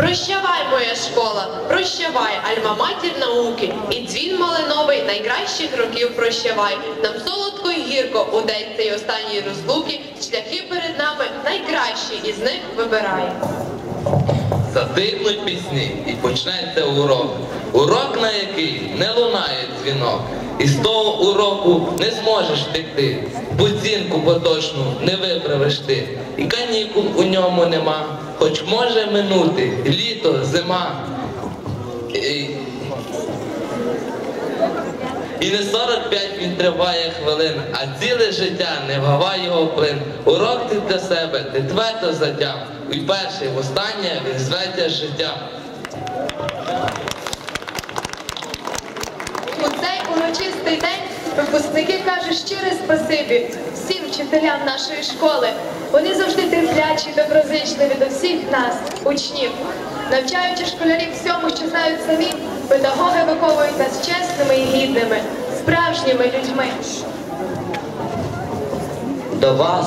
Прощавай, моя школа, прощавай, альма-матір науки, і дзвін малиновий найкращих років прощавай. Нам солодко й гірко у день цей останній розлуки, шляхи перед нами найкращі із них вибирай. Затихнуть пісні і почнеться урок. Урок, на який не лунає дзвінок. І з того уроку не зможеш втекти. Буцінку поточну не виправиш ти. І канікул у ньому нема. Хоч може минути літо, зима. І, і не 45 він триває хвилин, а ціле життя не вгава його плин. Урок ти для себе, ти твердо затям. І перший, востаннє він зветься життя. У цей урочистий день випускники кажуть щире спасибі всім вчителям нашої школи. Вони завжди терплячі, доброзичливі до всіх нас, учнів. Навчаючи школярів всьому, що знають самі, педагоги виховують нас чесними і гідними, справжніми людьми. До вас,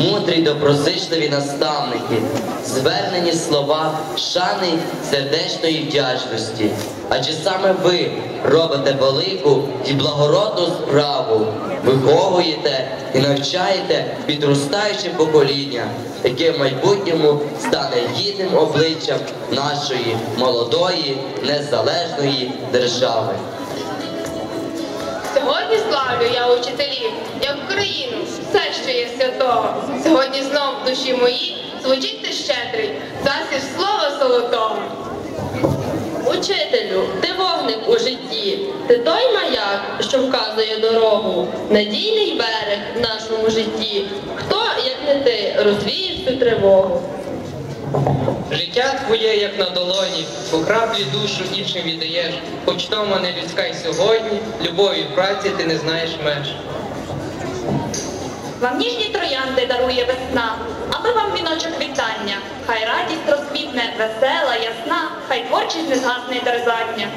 мудрі доброзичливі наставники, звернені слова шани сердечної вдячності. Адже саме ви робите велику і благородну справу, виховуєте і навчаєте підростаюче покоління, яке в майбутньому стане гідним обличчям нашої молодої незалежної держави. Сьогодні славлю я учителів, як Україну, все, що є святого. Сьогодні знов в душі моїй звучить щедрий, засіб слова золотого. Учителю, ти вогник у житті, ти той маяк, що вказує дорогу, надійний берег в нашому житті. Хто, як не ти, розвіє всю тривогу? Життя твоє, як на долоні, по краплі душу іншим віддаєш, хоч тома не людська й сьогодні, любові праці ти не знаєш меж. Вам ніжні троянди дарує весна, а ми вам віночок вітання. Хай радість розквітне, весела, ясна, хай творчість не згасне й терзання.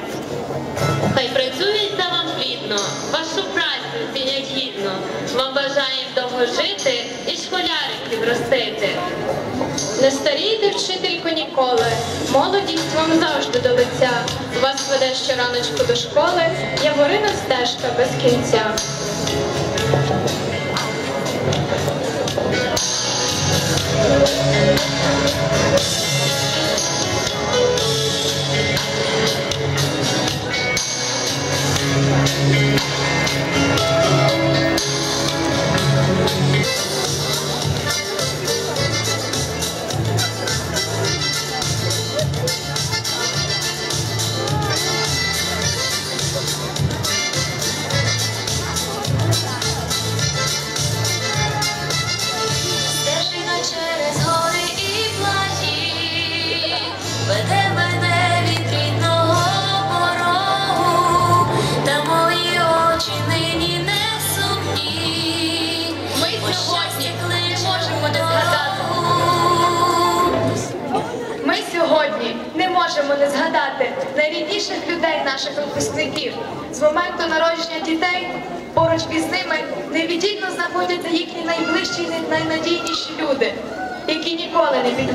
Хай працюють за вам плідно, вашу працю цінять гідно. Вам бажаєм довго жити і школяриків ростити. Не старійте, вчителько, ніколи, молодість вам завжди до лиця. Вас веде щораночку до школи, яворина стежка без кінця.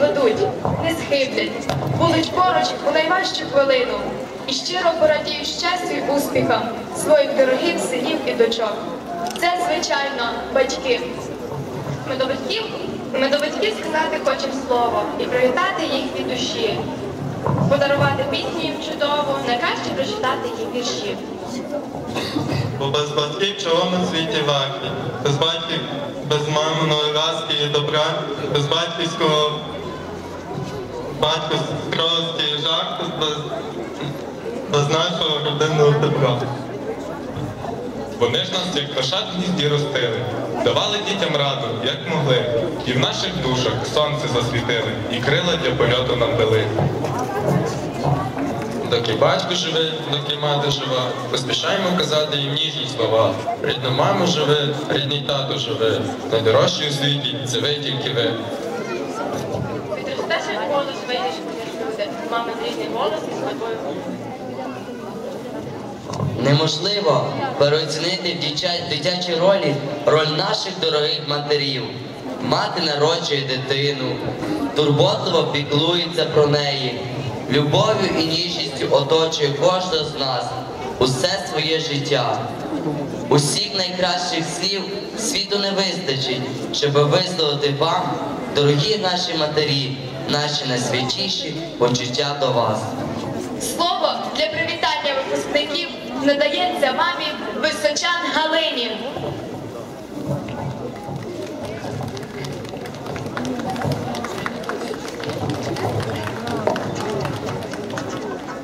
Ніколи не схиблять, будуть поруч у найважчу хвилину і щиро порадіють щастю і успіхам своїх дорогих синів і дочок. Це, звичайно, батьки. Ми до батьків, ми до батьків сказати хочемо слово і привітати їх від душі, подарувати пісню їм чудову, найкраще прочитати їх вірші. Бо без батьків чого на світі варті, без батьків, без маминої ласки і добра, без батьківського батьківськості і жаху, без, нашого родинного тепла. Вони ж нас як кошат в гнізді ростили, давали дітям раду, як могли, і в наших душах сонце засвітили, і крила для польоту нам дали. Доки батько живе, доки мати жива, поспішаємо казати їм ніжні слова. Рідна мама живе, рідний тато живе, найдорожчі у світі це ви тільки ви. Неможливо переоцінити в дитячій ролі роль наших дорогих матерів. мати народжує дитину, турботливо піклується про неї, любов'ю і ніжністю оточує кожного з нас усе своє життя. Усіх найкращих слів світу не вистачить, щоб висловити вам, дорогі наші матері, наші найсвятіші почуття до вас. Слово для привітання випускників надається мамі Височан Галині.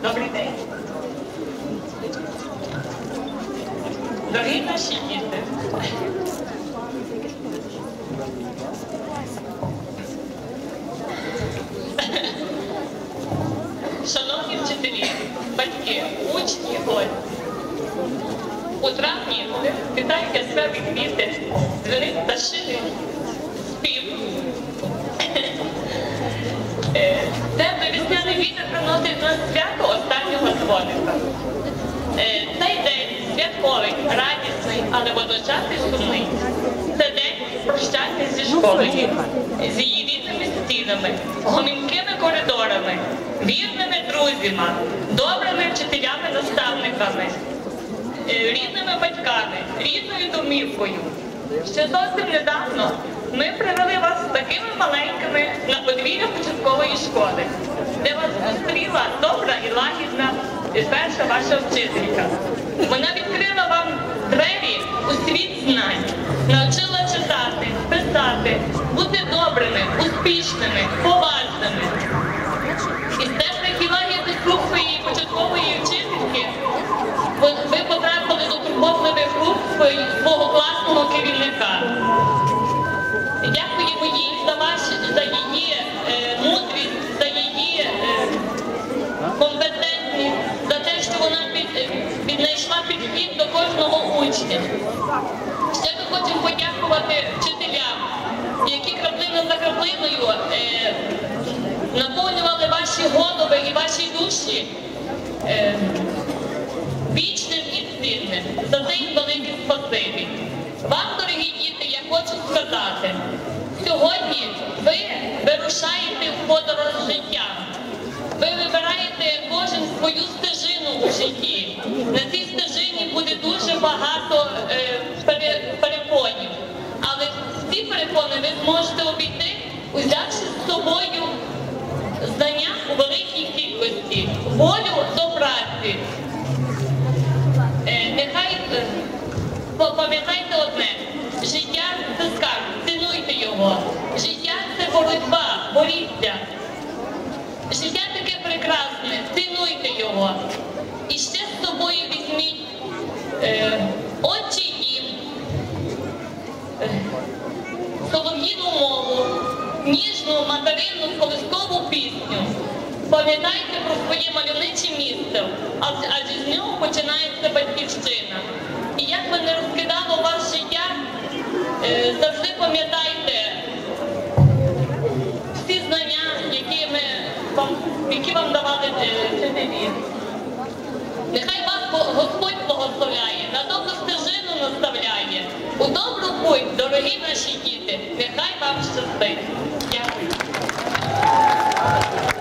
Добрий день. Дорогі наші діти. Шановні вчителі, батьки, учні, гості. У травні вітаю яскраві квіти, дзвени пташини, спів. Теплий весняний вітер приносить нас свято останнього дзвоника. Е, Цей день святковий, радісний, але водночас і сумний. Це день прощання зі школою, стінами, гомінкими коридорами, вірними друзями, добрими вчителями-наставниками, е, рідними батьками, рідною домівкою. Ще зовсім недавно ми привели вас такими маленькими на подвір'я початкової школи, де вас зустріла добра і лагідна е, перша ваша вчителька. Вона відкрила вам двері у світ знань, навчила читати, писати, бути добрими, успішними, поважними. І з теплих і лагідних рук своєї початкової вчительки ви потрапили до турботливих рук свого класного керівника. Дякуємо їй за її е, мудрість, за її е, компетентність, за те, що вона під, е, піднайшла підхід до кожного учня. Ще ми хочемо подякувати вчителям, краплиною е, наповнювали ваші голови і ваші душі. Е, вічним і цінним. За їм велике спасибі. Вам, дорогі діти, я хочу сказати, сьогодні ви вирушаєте в подорож життя. Ви вибираєте кожен свою стежину у житті. На цій стежині буде дуже багато е, пере- перепонів. Але ці перепони ви зможете обійти, взявши з собою знання у великій кількості, волю до праці. Е, нехай е, пам'ятайте одне, життя це скарб, цінуйте його. Життя це боротьба, боріться. Життя таке прекрасне, цінуйте його. І ще з собою візьміть е, отчий дім, е, солов'їну мову, материнну колискову пісню. Пам'ятайте про своє мальовниче місце, адже з нього починається батьківщина. І як би не розкидало вас життя, е, завжди пам'ятайте всі знання, які, ми які вам давали е, вчителі. Нехай вас Господь благословляє, на добру стежину наставляє. У добру путь, дорогі наші діти, нехай вам щастить. Thank you.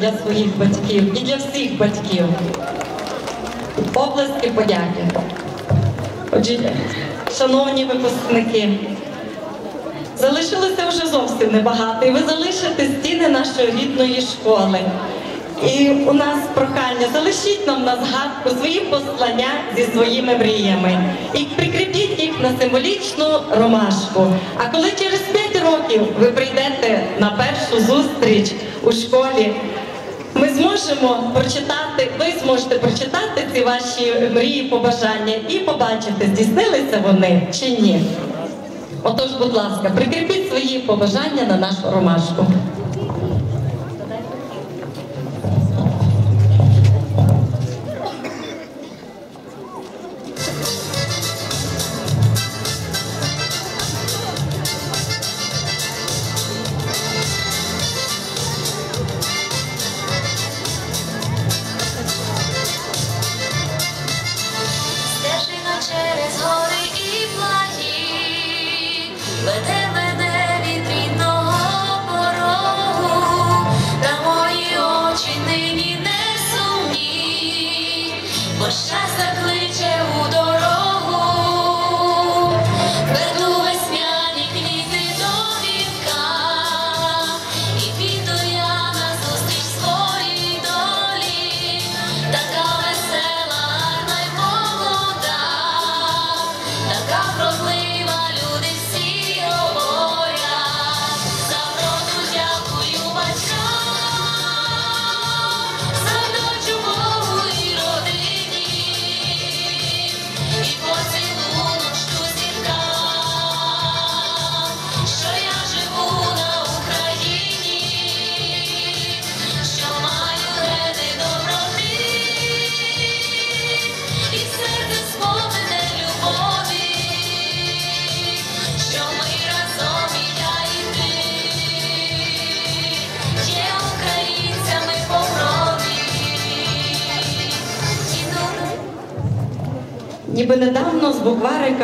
Для своїх батьків і для всіх батьків. Облески подяки. Отже, шановні випускники, залишилося вже зовсім небагато, і ви залишите стіни нашої рідної школи. І у нас прохання, залишіть нам на згадку свої послання зі своїми мріями і прикріпіть їх на символічну ромашку. А коли через 5 років ви прийдете на першу зустріч у школі, ми зможемо прочитати, ви зможете прочитати ці ваші мрії, побажання і побачити, здійснилися вони чи ні. Отож, будь ласка, прикріпіть свої побажання на нашу ромашку.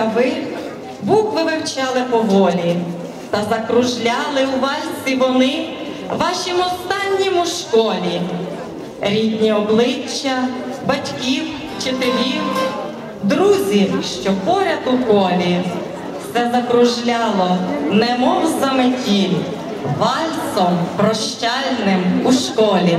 Ви букви вивчали поволі та закружляли у вальсі вони вашім останнім у школі. Рідні обличчя, батьків вчителів, друзі, що поряд у колі, все закружляло, немов заметіль, вальсом прощальним у школі.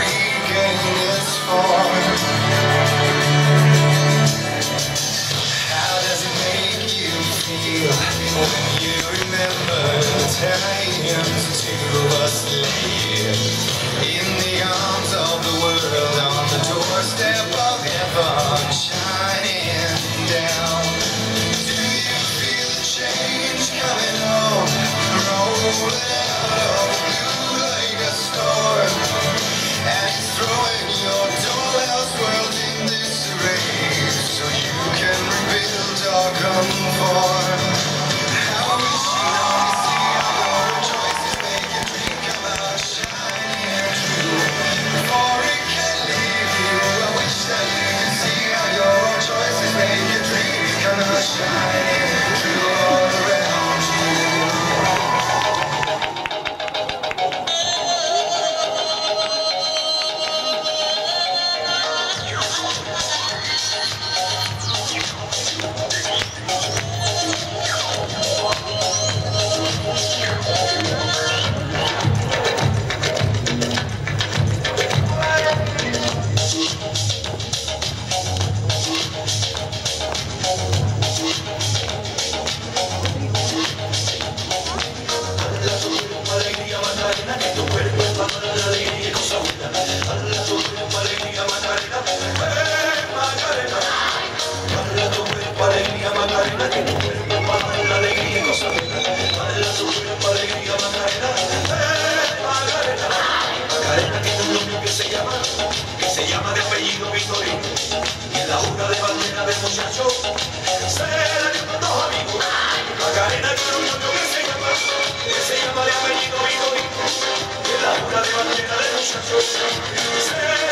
muchachos, se la dos amigos. Mundo que se llama, se llama de apellido Vitorino, que la cura de bandera de muchachos. Se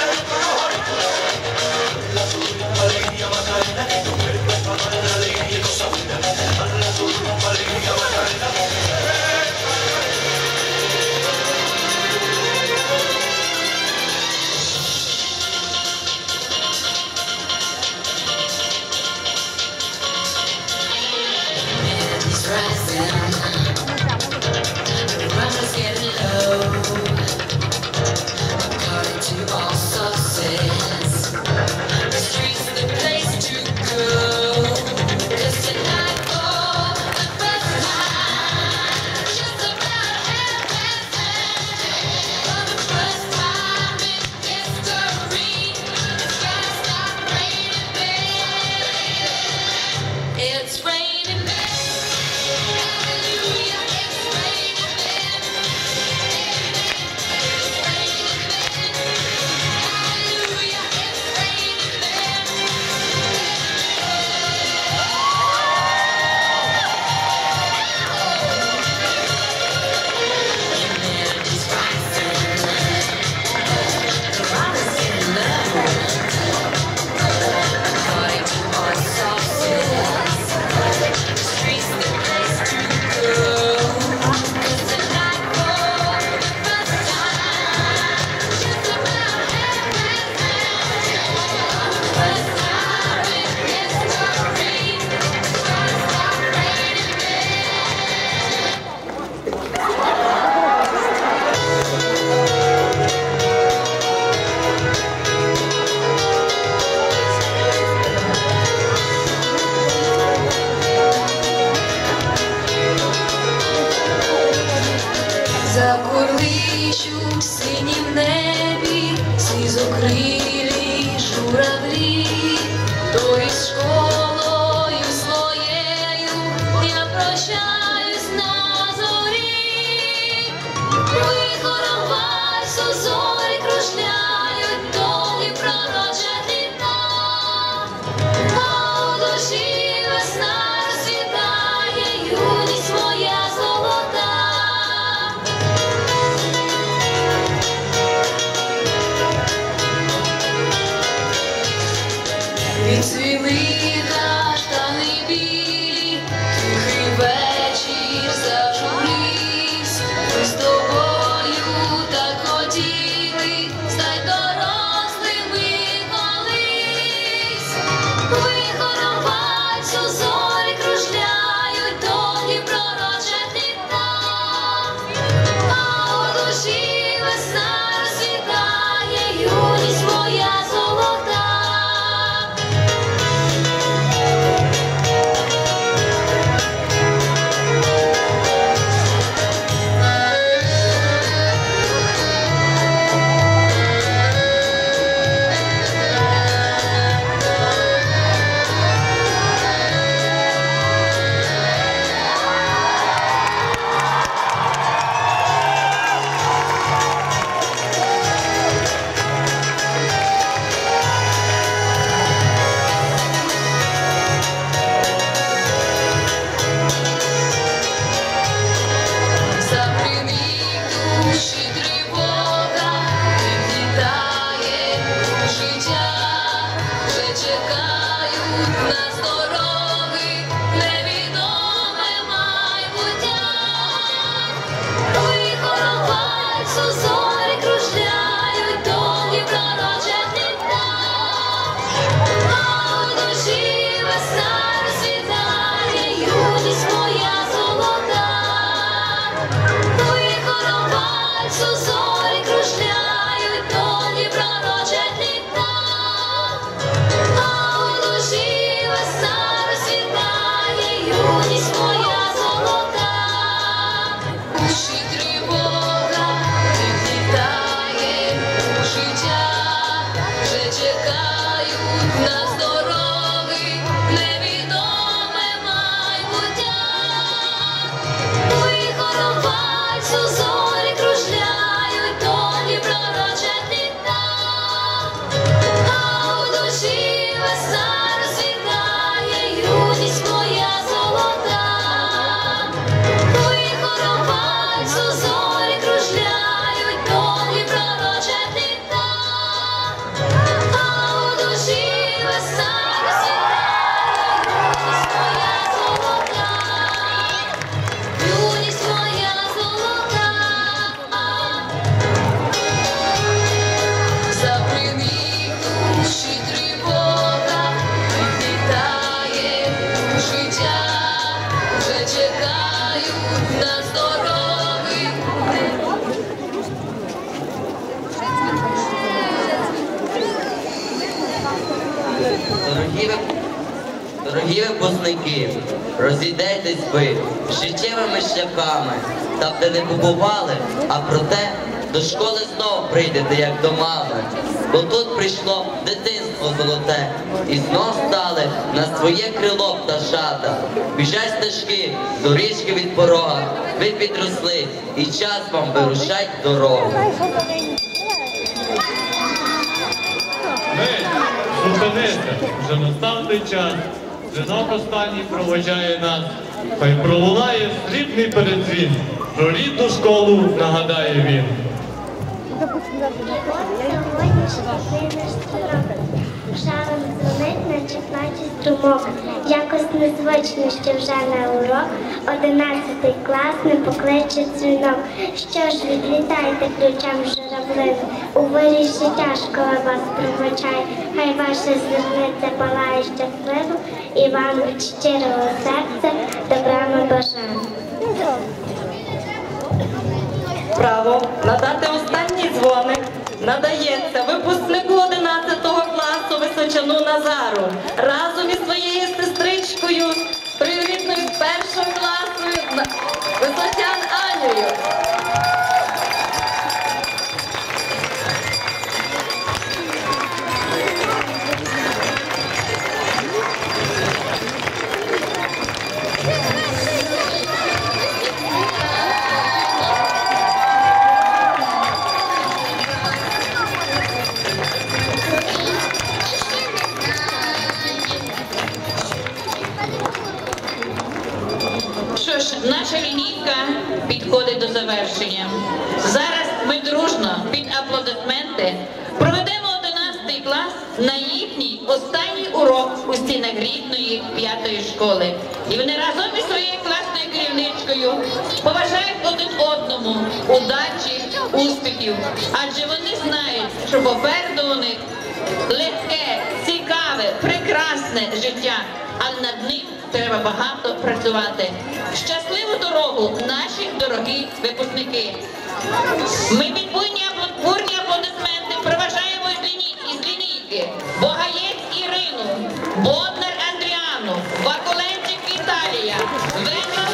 дорогі випускники, розійдетесь ви життєвими шляхами, там, де не побували, а проте до школи знов прийдете, як до мами. Бо тут прийшло дитинство золоте, і знов стали на своє крило пташата. Біжать стежки, доріжки від порога, ви підросли, і час вам вирушать дорогу. Зупинися, вже настав той час. Жінок останній проводжає нас. Хай пролунає срібний передзвін. Про рідну школу нагадає він. Шаром дзвонить, наче плаче струмок. Якось незвично, що вже на урок одинадцятий клас не покличе дзвінок. Що ж, відлітайте ключам журавлин. У вирі життя школа вас провочає. Хай ваше звернеться палає щасливо, і вам щирого серця добра ми бажаємо. Право надати останній дзвоник надається випускнику 11 класу Височану Назару разом із своєю сестричкою, привітною з першого класу Височан Анею. Завершення. Зараз ми дружно під аплодисменти проведемо 11 клас на їхній останній урок у стінах рідної п'ятої школи. І вони разом із своєю класною керівничкою поважають один одному удачі, успіхів, адже вони знають, що попереду у них легке, цікаве, прекрасне життя, але над ним треба багато працювати. Щасливу дорогу, наші дорогі випускники! Ми відбуйні бурні аплодисменти проважаємо із ліні- із лінійки Богаєць Ірину, Боднар Андріану, Вакуленчик Віталія, Веня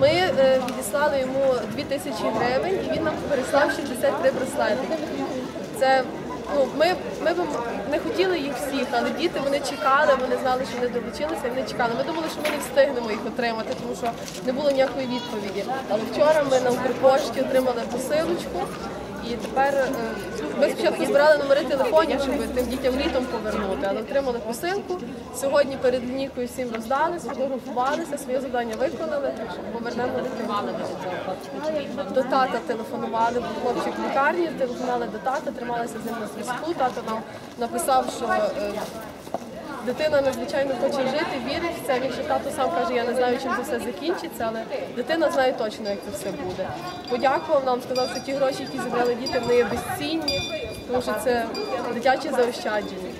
Ми е, відіслали йому 2 тисячі гривень і він нам переслав 63 браслети. Це ну, ми, ми б не хотіли їх всіх, але діти вони чекали, вони знали, що вони долучилися, вони чекали. Ми думали, що ми не встигнемо їх отримати, тому що не було ніякої відповіді. Але вчора ми на Укрпошті отримали посилочку. І тепер е, ми спочатку збирали номери телефонів, щоб тим дітям літом повернути, але отримали посилку. Сьогодні перед лінійкою всім роздали, сфотографувалися, своє завдання виконали, повернемо дитину. До тата телефонували, був хлопчик в лікарні, телефонували до тата, трималися з ним на зв'язку. Тато нам написав, що е, дитина надзвичайно хоче жити, вірить в це. Він ще тато сам каже, я не знаю, чим це все закінчиться, але дитина знає точно, як це все буде. Подякував нам, сказав, що ті гроші, які зібрали діти, вони є безцінні, тому що це дитячі заощадження.